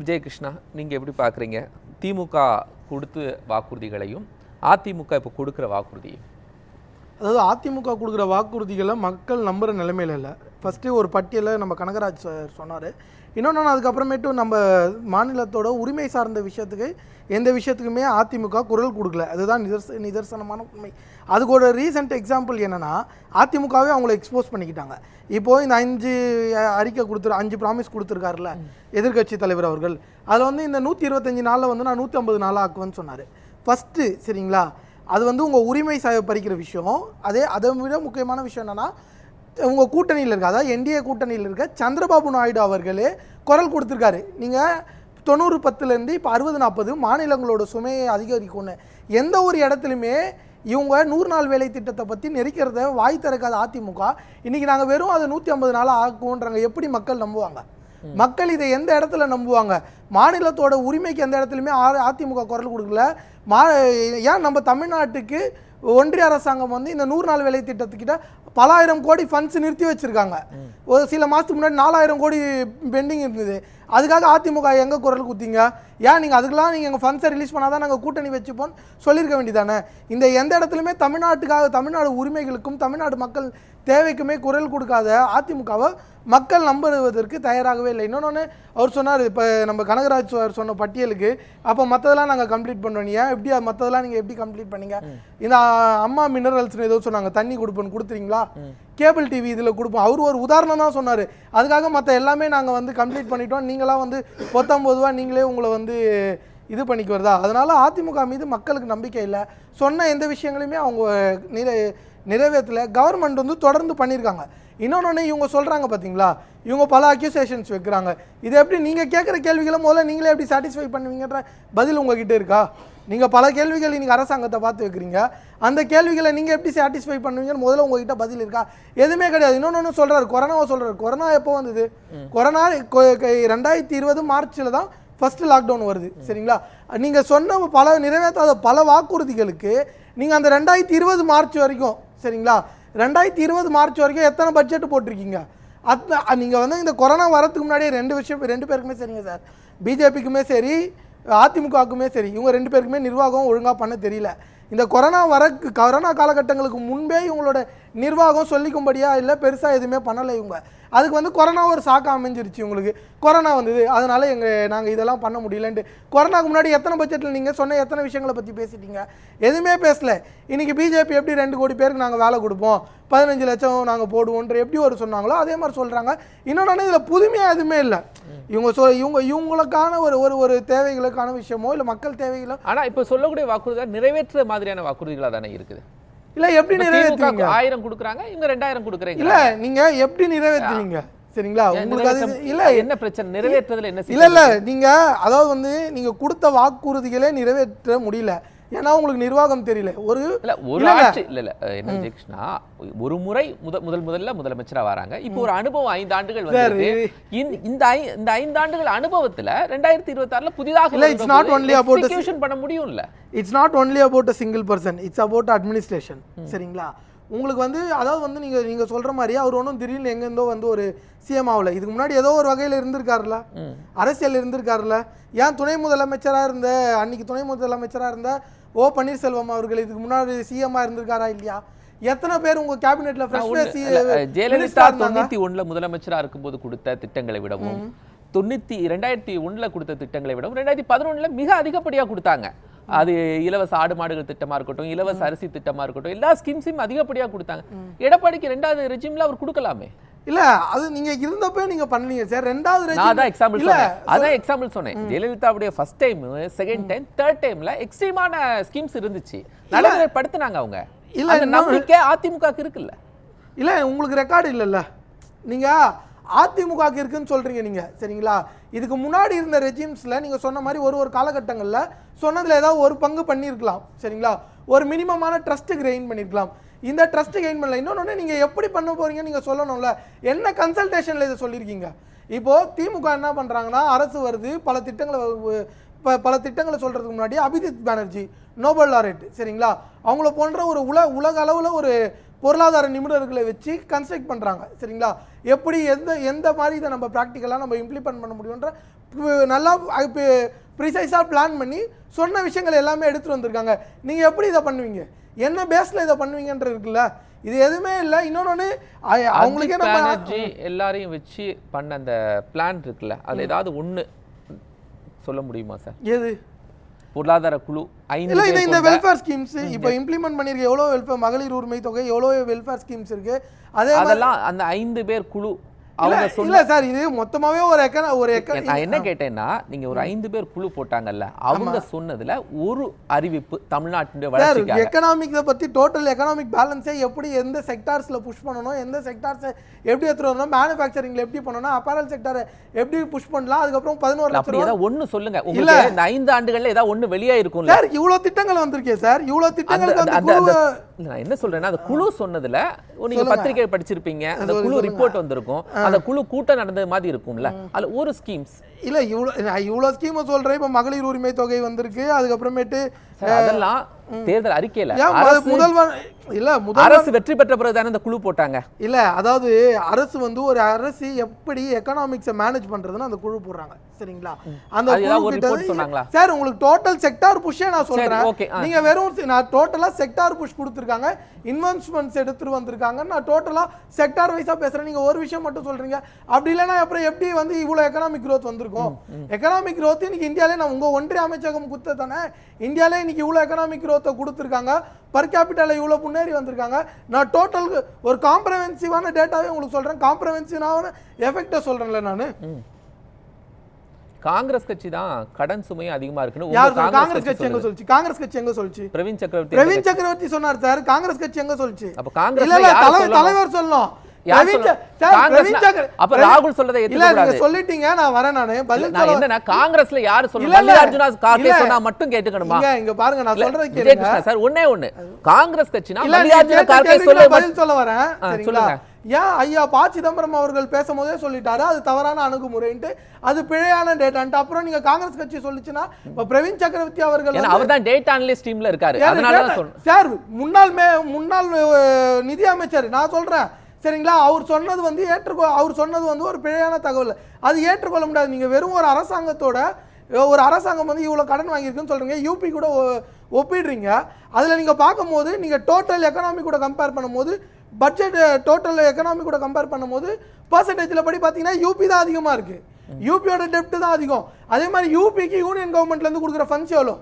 விஜயகிருஷ்ணா நீங்கள் எப்படி பார்க்குறீங்க திமுக கொடுத்து வாக்குறுதிகளையும் அதிமுக இப்போ கொடுக்குற வாக்குறுதியும் அதாவது அதிமுக கொடுக்குற வாக்குறுதிகளை மக்கள் நம்புகிற நிலைமையில இல்லை. ஃபஸ்ட்டு ஒரு பட்டியலை நம்ம கனகராஜ் சார் சொன்னார். இன்னொன்று அதுக்கப்புறமேட்டு நம்ம மாநிலத்தோட உரிமை சார்ந்த விஷயத்துக்கு எந்த விஷயத்துக்குமே அதிமுக குரல் கொடுக்கல. அதுதான் நிதர்ச நிதர்சனமான உண்மை. அதுக்கோட ரீசெண்ட் எக்ஸாம்பிள் என்னென்னா அதிமுகவே அவங்கள எக்ஸ்போஸ் பண்ணிக்கிட்டாங்க. இப்போது இந்த அஞ்சு அறிக்கை கொடுத்துரு அஞ்சு ப்ராமிஸ் கொடுத்துருக்காருல்ல எதிர்க்கட்சி தலைவர் அவர்கள். அதில் வந்து இந்த நூற்றி இருபத்தஞ்சி நாளில் வந்து நான் நூற்றி ஐம்பது நாளாக ஆக்குவேன்னு சொன்னார். ஃபஸ்ட்டு சரிங்களா? அது வந்து உங்கள் உரிமை ச பறிக்கிற விஷயம். அதே அதை விட முக்கியமான விஷயம் என்னென்னா உங்கள் கூட்டணியில் இருக்க அதாவது என்டிஏ கூட்டணியில் இருக்க சந்திரபாபு நாயுடு அவர்களே குரல் கொடுத்துருக்காரு. நீங்கள் தொண்ணூறு பத்துலேருந்து இப்போ அறுபது நாற்பது மாநிலங்களோட சுமையை அதிகரிக்கும்னு. எந்த ஒரு இடத்துலையுமே இவங்க நூறு நாள் வேலை திட்டத்தை பற்றி நெரிக்கிறத வாய் திறக்காத அதிமுக. இன்னைக்கு நாங்கள் வெறும் அதை நூற்றி ஐம்பது நாளாக ஆக்குவோன்றாங்க எப்படி மக்கள் நம்புவாங்க? மக்கள் இதை எந்த இடத்துல நம்புவாங்க? மாநிலத்தோட உரிமைக்கு எந்த இடத்துலையுமே அதிமுக குரல் கொடுக்கல. மா ஏன் நம்ம தமிழ்நாட்டுக்கு ஒன்றிய அரசாங்கம் வந்து இந்த நூறு நாள் வேலை திட்டத்துக்கிட்ட பலாயிரம் கோடி ஃபண்ட்ஸ் நிறுத்தி வச்சுருக்காங்க. ஒரு சில மாதத்துக்கு முன்னாடி நாலாயிரம் கோடி பெண்டிங் இருந்தது. அதுக்காக அதிமுக எங்கே குரல் குத்திங்க? ஏன் நீங்கள் அதுக்கெல்லாம் நீங்கள் எங்கள் ஃபண்ட்ஸை ரிலீஸ் பண்ணாதான் நாங்கள் கூட்டணி வச்சுப்போம் சொல்லியிருக்க வேண்டியதானே இந்த எந்த இடத்துலையுமே தமிழ்நாட்டுக்காக தமிழ்நாடு உரிமைகளுக்கும் தமிழ்நாடு மக்கள் தேவைக்குமே குரல் கொடுக்காத அதிமுகவை மக்கள் நம்புவதற்கு தயாராகவே இல்லை. இன்னொன்று அவர் சொன்னார் இப்போ நம்ம கனகராஜ் சார் சொன்ன பட்டியலுக்கு அப்போ மற்றதெல்லாம் நாங்கள் கம்ப்ளீட் பண்ணோம் ஏன் எப்படி மற்றதெல்லாம் நீங்கள் எப்படி கம்ப்ளீட் பண்ணீங்க? இந்த அம்மா மினரல்ஸ்னு ஏதோ சொன்னாங்க. தண்ணி கொடுப்போன்னு கொடுத்துறீங்களா? கேபிள் டிவி இதில் கொடுப்போம். அவர் ஒரு உதாரணம் தான் சொன்னார். அதுக்காக மற்ற எல்லாமே நாங்கள் வந்து கம்ப்ளீட் பண்ணிட்டோம். நீங்களாம் வந்து பத்தொம்பது ரூபா நீங்களே உங்களை வந்து இது பண்ணிக்கு வருதா அதிமுக மீது மக்களுக்கு நம்பிக்கை இல்லை. சொன்ன எந்த விஷயங்களையுமே அவங்க நிறை நிறைவேற்றல. கவர்மெண்ட் வந்து தொடர்ந்து பண்ணியிருக்காங்க இன்னொன்று இவங்க சொல்கிறாங்க பார்த்தீங்களா இவங்க பல அக்யூசேஷன்ஸ் வைக்கிறாங்க. இதை எப்படி நீங்கள் கேட்குற கேள்விகளை முதல்ல நீங்களே எப்படி சாட்டிஸ்ஃபை பண்ணுவீங்கன்ற பதில் உங்ககிட்ட இருக்கா? நீங்கள் பல கேள்விகள் இன்னைக்கு அரசாங்கத்தை பார்த்து வைக்கிறீங்க. அந்த கேள்விகளை நீங்கள் எப்படி சாட்டிஸ்ஃபை பண்ணுவீங்கன்னு முதல்ல உங்ககிட்ட பதில் இருக்கா? எதுவுமே கிடையாது. இன்னொன்று சொல்கிறாரு கொரோனாவை சொல்கிறாரு கொரோனா எப்போ வந்தது? கொரோனா ரெண்டாயிரத்தி இருபது மார்ச்சில் தான் ஃபர்ஸ்ட் லாக்டவுன் வருது. சரிங்களா? நீங்க சொன்ன பல நிறைவேற்றாத பல வாக்குறுதிகளுக்கு நீங்க அந்த ரெண்டாயிரத்தி இருபது மார்ச் வரைக்கும் சரிங்களா? ரெண்டாயிரத்தி இருபது மார்ச் வரைக்கும் எத்தனை பட்ஜெட் போட்டிருக்கீங்க? அத்த நீங்கள் வந்து இந்த கொரோனா வரதுக்கு முன்னாடியே ரெண்டு விஷயம் ரெண்டு பேருக்குமே சரிங்க சார். பிஜேபிக்குமே சரி அதிமுகவுக்குமே சரி இவங்க ரெண்டு பேருக்குமே நிர்வாகம் ஒழுங்காக பண்ண தெரியல. இந்த கொரோனா வர கொரோனா காலகட்டங்களுக்கு முன்பே இவங்களோட நிர்வாகம் சொல்லிக்கும்படியா இல்லை பெருசாக எதுவுமே பண்ணலை இவங்க. அதுக்கு வந்து கொரோனா ஒரு சாக்கா அமைஞ்சிருச்சு உங்களுக்கு கொரோனா வந்தது. அதனால் எங்கள் நாங்கள் இதெல்லாம் பண்ண முடியலன்ட்டு. கொரோனாக்கு முன்னாடி எத்தனை பட்ஜெட்டில் நீங்கள் சொன்ன எத்தனை விஷயங்களை பற்றி பேசிட்டீங்க? எதுவுமே பேசல. இன்றைக்கி பிஜேபி எப்படி ரெண்டு கோடி பேருக்கு நாங்கள் வேலை கொடுப்போம்? பதினஞ்சு லட்சம் நாங்கள் போடுவோன்ற எப்படி ஒரு சொன்னாங்களோ அதே மாதிரி சொல்கிறாங்க இன்னொன்று இதில் புதுமையாக எதுவுமே இல்லை. இவங்க சொ இவங்க இவங்களுக்கான ஒரு ஒரு ஒரு தேவைகளுக்கான விஷயமோ இல்லை மக்கள் தேவைகளோ ஆனால் இப்போ சொல்லக்கூடிய வாக்குறுதிகள் நிறைவேற்ற மாதிரியான வாக்குறுதிகளா தானே இருக்குது? இல்லை எப்படி நிறைவேற்றுவீங்க? ஆயிரம் கொடுக்குறாங்க இவங்க ரெண்டாயிரம் கொடுக்குறீங்க இல்ல நீங்க எப்படி நிறைவேற்றுவீங்க? சரிங்களா? உங்களுக்கு அது இல்ல என்ன பிரச்சனை? நிறைவேற்றதுல என்ன இல்ல இல்ல நீங்க அதாவது வந்து நீங்க கொடுத்த வாக்குறுதிகளே நிறைவேற்ற முடியல. ஏன்னா உங்களுக்கு நிர்வாகம் தெரியல. ஒரு இல்ல ஒரு. ஆட்சி இல்ல இல்ல. என்ன ஜெயகிருஷ்ணா ஒரு முறை முத முதல் முதல்ல முதலமைச்சரா வராங்க. இப்போ ஒரு அனுபவம் ஐந்து ஆண்டுகள் வந்து இந்த இந்த ஐந்து ஆண்டுகள் அனுபவத்துல ரெண்டாயிரத்தி இருபத்தி ஆறுல புதிதாக இல்ல, only about the- எக்ஸிகியூஷன் பண்ண முடியும்ல. It's not only about a single person it's about administration சரிங்களா? உங்களுக்கு வந்து அதாவது வந்து நீங்க நீங்க சொல்ற மாதிரி அவர் ஒன்றும் திடீர்னு எங்கேருந்தோ வந்து ஒரு சிஎம் ஆகல. இதுக்கு முன்னாடி ஏதோ ஒரு வகையில் இருந்திருக்காருல்ல அரசியல் இருந்திருக்காருல்ல ஏன் துணை முதலமைச்சரா இருந்த அன்னைக்கு துணை முதலமைச்சரா இருந்த ஓ பன்னீர்செல்வம் அவர்கள் இதுக்கு முன்னாடி சிஎம்மா இருந்திருக்காரா இல்லையா? எத்தனை பேர் உங்க கேபினெட்ல ஜெயலலிதா தொண்ணூத்தி ஒண்ணுல முதலமைச்சரா இருக்கும்போது கொடுத்த திட்டங்களை விடவும் தொண்ணூத்தி ரெண்டாயிரத்தி ஒண்ணுல கொடுத்த திட்டங்களை விடவும் ரெண்டாயிரத்தி பதினொன்னுல மிக அதிகப்படியா கொடுத்தாங்க. அது இலவச ஆடு மாடுகள் திட்டமா இருக்கட்டும் இலவச அரிசி திட்டமா இருக்கட்டும் எல்லா ஸ்கீம்ஸையும் அதிகப்படியா கொடுத்தாங்க. எடப்பாடிக்கு ரெண்டாவது ரெஜிம்ல அவர் கொடுக்கலாமே. இல்ல அது நீங்க இருந்தப்ப நீங்க பண்ணீங்க. சார் ரெண்டாவது அதான் எக்ஸாம்பிள் அதான் எக்ஸாம்பிள் சொன்னேன். ஜெயலலிதாவுடைய first time second time third டைம்ல எக்ஸ்ட்ரீமான ஸ்கீம்ஸ் இருந்துச்சு. நடைமுறைப்படுத்தினாங்க அவங்க. இல்ல, நம்பிக்கை அதிமுகக்கு இருக்குல்ல. இல்ல உங்களுக்கு ரெக்கார்டு இல்லைல்ல? நீங்க அதிமுகக்கு இருக்குன்னு சொல்றீங்க நீங்க. சரிங்களா? இதுக்கு முன்னாடி இருந்த ரெஜிம்ஸ்ல நீங்க சொன்ன மாதிரி ஒரு ஒரு காலகட்டங்களில் சொன்னதுல ஏதாவது ஒரு பங்கு பண்ணியிருக்கலாம். சரிங்களா? ஒரு மினிமமான ட்ரஸ்ட் கெயின் பண்ணியிருக்கலாம். இந்த ட்ரஸ்ட் கெயின் பண்ணல. இன்னொன்று நீங்கள் எப்படி பண்ண போறீங்க நீங்கள் சொல்லணும்ல. என்ன கன்சல்டேஷனில் இதை சொல்லியிருக்கீங்க? இப்போ திமுக என்ன பண்ணுறாங்கன்னா அரசு வருது பல திட்டங்களை ப- பல திட்டங்களை சொல்றதுக்கு முன்னாடி அபிஜித் பானர்ஜி நோபல் லாரேட். சரிங்களா? அவங்கள போன்ற ஒரு உல உலக அளவில் ஒரு பொருளாதார நிபுணர்களை வச்சு கன்ஸ்ட்ரக்ட் பண்றாங்க சரிங்களா? எப்படி எந்த எந்த மாதிரி இதை நம்ம ப்ராக்டிக்கலாக நம்ம இம்ப்ளிமெண்ட் பண்ண முடியுன்ற நல்லா ப்ரிசைஸாக பிளான் பண்ணி சொன்ன விஷயங்கள் எல்லாமே எடுத்துட்டு வந்திருக்காங்க. நீங்க எப்படி இதை பண்ணுவீங்க? என்ன பேஸ்ல இதை பண்ணுவீங்கன்ற இருக்குல்ல? இது எதுவுமே இல்லை. இன்னொன்று அவங்களுக்கே நம்ம எல்லாரையும் வச்சு பண்ண அந்த பிளான் இருக்குல்ல. அதுல ஏதாவது ஒண்ணு சொல்ல முடியுமா சார் எது? பொருளாதார குழு ஐந்து இல்ல இந்த வெல்ஃபேர் ஸ்கீம்ஸ் இப்போ இம்ப்ளிமெண்ட் பண்ணிருக்க எவ்வளோ வெல்ஃபேர் மகளிர் உரிமை தொகை எவ்வளோ வெல்ஃபேர் ஸ்கீம்ஸ் இருக்கு? அதே அதெல்லாம் அந்த ஐந்து பேர் குழு அவங்க இல்ல- சார் இது மொத்தமாவே ஒரு எக்கன ஒரு எக்க நான் என்ன கேட்டேன்னா நீங்க ஒரு ஐந்து பேர் குழு போட்டாங்கல்ல அவங்க சொன்னதுல ஒரு அறிவிப்பு தமிழ்நாட்டினுடைய சார் வளர்ச்சிக்காக. எக்கனாமிக்ஸை பத்தி டோட்டல் எக்கனாமிக் பேலன்ஸை எப்படி எந்த செக்டார்ஸ்ல புஷ் பண்ணணும் எந்த செக்டார்ஸை எப்படி எடுத்துட்டு வரணும் மேனுஃபேக்சரிங்ல எப்படி பண்ணணும் அப்பேரல் செக்டாரை எப்படி புஷ் பண்ணலாம் அதுக்கப்புறம் பதினோரு லட்சம் அப்படி ஏதாவது ஒண்ணு சொல்லுங்க. உங்களுக்கு இந்த ஐந்து ஆண்டுகள்ல ஏதாவது ஒண்ணு வெளியா இருக்கும்ல சார் இவ்வளவு திட்டங்கள் வந்திருக்கே சார் இவ்வளவு திட்டங்களுக்கு இல்ல, நான் என்ன சொல்றேன்னா அந்த குழு சொன்னதுல நீங்க பத்திரிகை படிச்சிருப்பீங்க அந்த குழு. ரிப்போர்ட் வந்திருக்கும். அந்த குழு கூட்டம் நடந்தது மாதிரி இருக்கும்ல. அதுல ஒரு ஸ்கீம்ஸ் இல்ல இவ்வளவு நான் இவ்வளவு ஸ்கீமை சொல்றேன் இப்ப மகளிர் உரிமை தொகை வந்திருக்கு அதுக்கப்புறமேட்டு அதெல்லாம் தேர்தல் அறிக்கையில முதல்வர் இல்ல அரசு வெற்றி பெற்ற பிறகுதானே இந்த குழு போட்டாங்க. இல்ல அதாவது அரசு வந்து ஒரு அரசு எப்படி எக்கனாமிக்ஸை மேனேஜ் பண்றதுன்னு அந்த குழு போடுறாங்க. சரிங்களா? அந்த சொன்னாங்களா? சார் உங்களுக்கு டோட்டல் செக்டார் புஷ்ஷே நான் சொல்றேன். நீங்க வெறும் நான் டோட்டலா செக்டார் புஷ் கொடுத்துருக்காங்க. இன்வெஸ்ட்மெண்ட்ஸ் எடுத்துட்டு வந்திருக்காங்க நான் டோட்டலா செக்டார் வைஸா பேசுறேன். நீங்க ஒரு விஷயம் மட்டும் சொல்றீங்க. அப்படி இல்லைன்னா அப்புறம் எப்படி வந்து இவ்வளவு எக்கனாமிக் growth வந்திருக்கும்? எக்கனாமிக் growth இன்னைக்கு இந்தியாலே நான் உங்க ஒன்றிய அமைச்சகம் குத்த தானே? இந்தியாலே இன்னைக்கு இவ்வளவு எக்கனாமிக் growth கொடுத்துருக்காங்க. பர் கேபிட்டல இவ்வளவு முன்னேறி வந்திருக்காங்க. நான் டோட்டல் ஒரு காம்ப்ரஹென்சிவான டேட்டாவே உங்களுக்கு சொல்றேன். காம்ப்ரஹென்சிவான எஃபெக்டை சொல்றேன்ல நான். காங்கிரஸ் கட்சி தான் கடன் சுமையும் அதிகமா இருக்குன்னு யார் உங்க சொல்~ காங்கிரஸ் கட்சி எங்க. சொல்லுச்சு? காங்கிரஸ் கட்சி எங்க சொல்லுச்சு? பிரவீன் சக்கரவர்த்தி பிரவீன் சக்கரவர்த்தி சொன்னார் சார். காங்கிரஸ் கட்சி எங்க சொல்லுச்சு? அப்ப யார் தலைவர் சொல்லணும்? அப்ப ராகுல் சொல்றதை ஏத்துக்க. சொல்லிட்டீங்க நான் வரேன் நானு. பதில் நான் என்னன்னா காங்கிரஸ்ல யாரு இல்ல. மல்லிகார்ஜுனா கார்கே. சொன்னா மட்டும் கேட்டுக்கணுமா? இங்க பாருங்க நான் சொல்றது கேளுங்க. சார் ஒண்ணே ஒண்ணு. காங்கிரஸ் கட்சினா மல்லிகார்ஜுன கார்கே சொல்ல பதில் சொல்ல வரேன் சொல்லுங்க. ஏன் ஐயா ப சிதம்பரம் அவர்கள் பேசும்போதே சொல்லிட்டாரு? அது தவறான அணுகுமுறைன்ட்டு அது பிழையான டேட்டான்ட்டு அப்புறம் நீங்க காங்கிரஸ் கட்சி சொல்லிச்சுன்னா இப்ப பிரவீன் சக்கரவர்த்தி அவர்கள் அவர் தான் டேட்டா அனலிஸ்ட் டீம்ல இருக்காரு. சார் முன்னாள் மே முன்னாள் நிதி அமைச்சர் நான் சொல்றேன். சரிங்களா? அவர் சொன்னது வந்து ஏற்றுக்கொ அவர் சொன்னது வந்து ஒரு பிழையான தகவல். அது ஏற்றுக்கொள்ள முடியாது. நீங்க வெறும் ஒரு அரசாங்கத்தோட ஒரு அரசாங்கம் வந்து இவ்வளவு கடன் வாங்கியிருக்குன்னு சொல்றீங்க. யூபி கூட ஒப்பிடுறீங்க. அதுல நீங்க பார்க்கும்போது நீங்க டோட்டல் எக்கனாமி கூட கம்பேர் பண்ணும்போது பட்ஜெட் டோட்டல் எக்கனாமி கூட கம்பேர் பண்ணும்போது பர்சன்டேஜ்ல படி பார்த்தீங்கன்னா யூபி தான் அதிகமா இருக்கு. யூபியோட டெப்ட் தான் அதிகம். அதே மாதிரி யூபிக்கு யூனியன் கவர்மெண்ட்ல இருந்து கொடுக்குற ஃபண்ட்ஸ் எவ்வளோ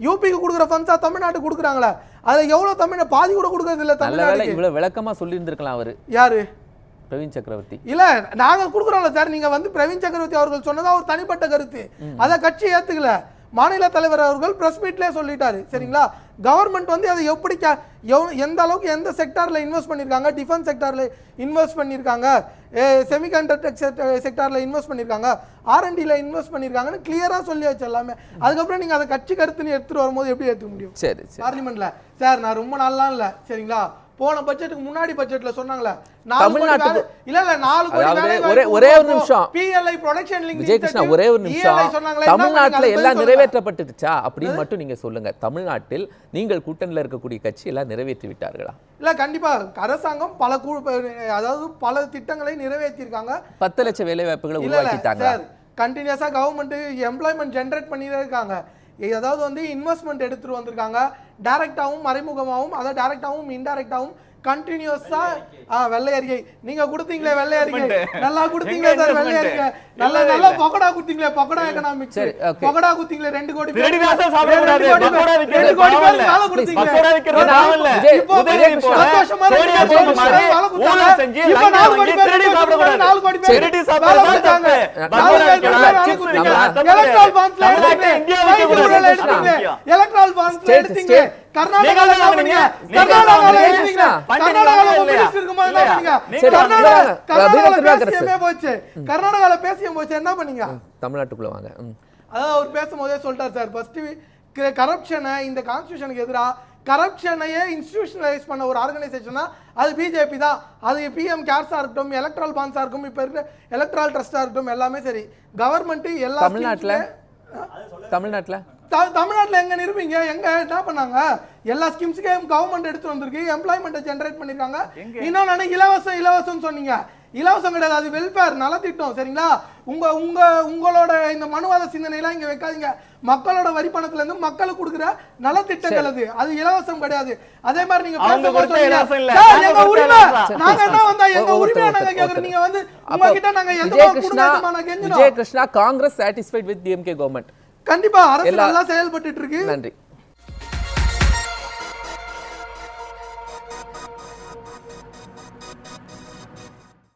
யூபிக்கு கொடுக்குற ஃபண்ட்ஸா தமிழ்நாட்டுக்கு கொடுக்குறாங்களா. அதுல எவ்வளவு தமிழ் பாதி கூட கொடுக்கறது இல்ல நல்ல வேளை தமிழ்நாட்டுக்கு? இவ்வளவு விளக்கமா சொல்லி இருந்திருக்கலாம் அவரு. யாரு? பிரவீன் சக்கரவர்த்தி. இல்ல நாங்க கொடுக்குறோம்ல சார். நீங்க வந்து பிரவீன் சக்கரவர்த்தி அவர்கள் சொன்னது அவர் தனிப்பட்ட கருத்து. அத கட்சி ஏத்துக்கல. மாநில தலைவர் அவர்கள் பிரஸ் மீட்லயே சொல்லிட்டாரு. சரிங்களா? கவர்மெண்ட் வந்து அதை எப்படி கே- எவ்- எந்த அளவுக்கு எந்த செக்டார்ல இன்வெஸ்ட் பண்ணிருக்காங்க? டிஃபென்ஸ் செக்டார்ல இன்வெஸ்ட் பண்ணிருக்காங்க? செமிகண்டக்டர் செக்டார்ல இன்வெஸ்ட் பண்ணிருக்காங்க? ஆர்என்டில இன்வெஸ்ட் பண்ணிருக்காங்கன்னு கிளியரா சொல்லியாச்சு எல்லாமே. அதுக்கப்புறம் நீங்க அதை கட்சி கருத்துன்னு எடுத்துட்டு வரும்போது எப்படி ஏத்துக்க முடியும்? சரி சரி. பார்லிமெண்ட்ல சார் நான் ரொம்ப நாள்லாம் இல்ல. சரிங்களா? போன பட்ஜெட்டுக்கு முன்னாடி பட்ஜெட்ல சொன்னாங்களே தமிழ்நாட்டுக்கு- இல்ல இல்ல நாலு கோடி அதாவது வேலை ஒரே- ஒரே ஒரு. நிமிஷம். PLI production linked Vijay Krishna incentive, ஒரே ஒரு நிமிஷம். தமிழ்நாட்டுல? எல்லாம் நிறைவேற்றப்பட்டுச்சா அப்படின்னு மட்டும் நீங்க சொல்லுங்க. தமிழ்நாட்டில் நீங்கள் கூட்டணியில் இருக்கக்கூடிய கட்சி எல்லாம் நிறைவேற்றி விட்டார்களா? இல்ல கண்டிப்பா. அரசாங்கம் பல கூ அதாவது பல திட்டங்களை நிறைவேற்றிருக்காங்க பத்து லட்சம் வேலை வாய்ப்புகளை உருவாக்கிட்டாங்க கண்டினியூஸா கவர்மெண்ட் எம்ப்ளாய்மெண்ட் ஜென்ரேட் பண்ணிட்டே இருக்காங்க அதாவது வந்து இன்வெஸ்ட்மெண்ட் எடுத்துகிட்டு வந்திருக்காங்க. டேரெக்டாகவும் மறைமுகமாகவும் அதாவது டேரெக்டாகவும் இன்டைரக்டாவும் கண்டினியூஸா வெள்ளை அறிக்கை நீங்க கொடுத்தீங்களே வெள்ளை அறிக்கை நல்லா கொடுத்தீங்களே சார் வெள்ளை அறிக்கை நல்லா நல்லா பக்கோடா கொடுத்தீங்களே பக்கோடா எக்கனாமிக்ஸ். பக்கோடா கொடுத்தீங்களே ரெண்டு கோடி. ரெண்டு கோடி ரெண்டு கோடி வேலை. விஜய், இப்போ சந்தோஷமா வேலை கொடுத்தாங்க. இப்போ நாலு கோடி பேர். நாலு கோடி பேர் வேலை. கொடுத்தாங்க. நாலு கோடி பேர் வேலை கொடுத்தாங்க. எலக்ட்ரால். பாண்ட்ஸ்ல எடுத்தீங்க. எலக்ட்ரால் பாண்ட்ஸ்ல எடுத்தீங்க. கர்நாடகால. பேசியமே போச்சு. கர்நாடகால பேசியம் போச்சு. என்ன பண்ணீங்க? தமிழ்நாட்டுக்குள்ள வாங்க. அதாவது அவர் பேசும்போதே சொல்லிட்டார் சார். ஃபர்ஸ்ட் கரப்ஷனை இந்த கான்ஸ்டியூஷனுக்கு எதிராக கரப்ஷனையே இன்ஸ்டிடியூஷனலைஸ் பண்ண ஒரு ஆர்கனைசேஷனா அது பிஜேபி தான். அது பிஎம் கேர்ஸா இருக்கட்டும் எலக்ட்ரல் பான்ஸா இருக்கும் இப்போ இருக்கிற எலக்ட்ரல் இருக்கட்டும் எல்லாமே சரி. கவர்மெண்ட் எல்லா தமிழ்நாட்டுல? தமிழ்நாட்டுல? தமிழ்நாட்டுல எங்க நிரூபிங்க எங்க? என்ன பண்ணாங்க? எல்லா ஸ்கீம்ஸுக்கும் கவர்மெண்ட் எடுத்து வந்திருக்கு. எம்ப்ளாய்மெண்ட்டை ஜென்ரேட் பண்ணிருக்காங்க. இன்னொன்னு இலவசம் இலவசம் சொன்னீங்க. இலவசம் கிடையாது. அது வெல்ஃபேர் நலத்திட்டம். சரிங்களா? உங்க உங்க உங்களோட இந்த மனுவாத சிந்தனையெல்லாம் இங்க வைக்காதீங்க. மக்களோட வரி பணத்துல இருந்து மக்களுக்கு கொடுக்குற நலத்திட்டங்கள் அது. அது இலவசம் கிடையாது. அதே மாதிரி நீங்க எங்க உரிமை. நாங்க என்ன வந்தா எங்க உரிமையை நாங்க கேக்குறோம்? நீங்க வந்து உங்ககிட்ட நாங்க எந்த Vijay Krishna Congress satisfied with DMK government கண்டிப்பா அரசு நல்லா செயல்பட்டு இருக்கு. நன்றி.